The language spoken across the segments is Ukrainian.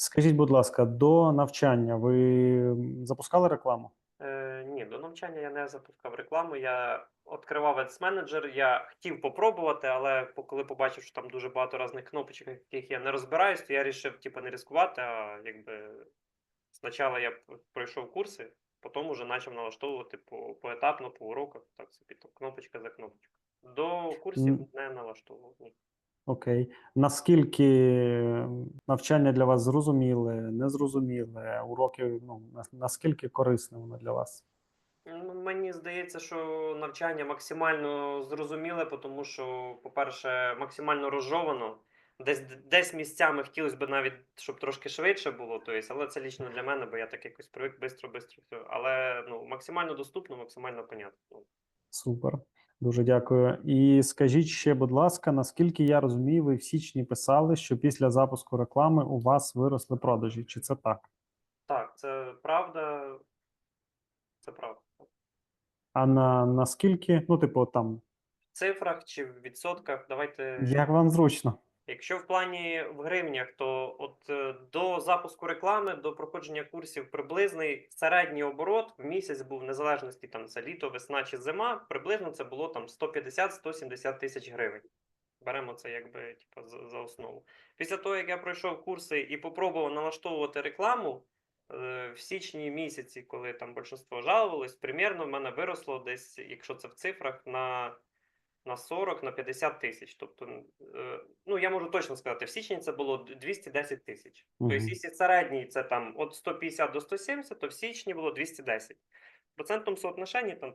Скажіть, будь ласка, до навчання ви запускали рекламу? Е, ні, до навчання я не запускав рекламу. Я відкривав Ads Manager, я хотів попробувати, але коли побачив, що там дуже багато різних кнопочок, яких я не розбираюсь, то я вирішив типу, не ризикувати, а якби спочатку я пройшов курси, потім вже почав налаштовувати по, поетапно, по уроках, так собі, то кнопочка за кнопочкою. До курсів М. не налаштовував. Ні. Окей. Наскільки навчання для вас зрозуміле, незрозуміле, уроки, ну, наскільки корисне воно для вас? Ну, мені здається, що навчання максимально зрозуміле, тому що, по-перше, максимально розжовано. Десь, десь місцями хотілося б навіть, щоб трошки швидше було, то але це лічно для мене, бо я так якось привик швидко, швидко. Але ну, максимально доступно, максимально понятно. Супер. Дуже дякую. І скажіть ще, будь ласка, наскільки я розумію, ви в січні писали, що після запуску реклами у вас виросли продажі. Чи це так? Так, це правда. Це правда. А на наскільки, ну, типу, там, В цифрах чи в відсотках, давайте. як вам зручно? Якщо в плані в гривнях, то от е, до запуску реклами, до проходження курсів приблизний середній оборот в місяць був в незалежності там це літо, весна чи зима. Приблизно це було там 150-170 тисяч гривень. Беремо це якби типу, за, за основу. Після того, як я пройшов курси і попробував налаштовувати рекламу е, в січні місяці, коли там більшинство жалувалось, примірно в мене виросло десь, якщо це в цифрах, на на 40, на 50 тисяч. Тобто, е, ну я можу точно сказати, в січні це було 210 тисяч. Тобто, якщо середній це там від 150 до 170, то в січні було 210. В процентному соотношенні там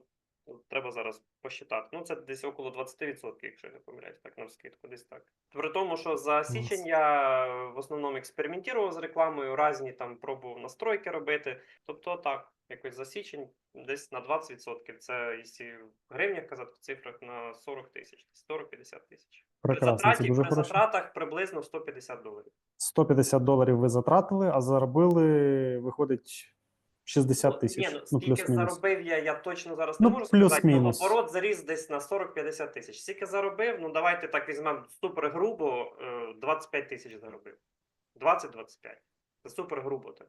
треба зараз посчитати. Ну, це десь около 20%, якщо я не помиляюсь, так навскидку, десь так. При тому, що за січень я в основному експериментував з рекламою, разні там пробував настройки робити. Тобто, так, якось за січень десь на 20%. Це якщо в гривнях казати, в цифрах на 40 тисяч, 40-50 тисяч. При Прекрасно, це затраті, дуже при хорошо. затратах приблизно 150 доларів. 150 доларів ви затратили, а заробили, виходить, 60 тисяч. Ну, Ну, скільки плюс-мінус. заробив я, я точно зараз Ну, не можу сказати. Ну, плюс-мінус. оборот заріс десь на 40-50 тисяч. Скільки заробив, ну давайте так візьмемо супер грубо, е, 25 тисяч заробив. 20-25. Це супер грубо так.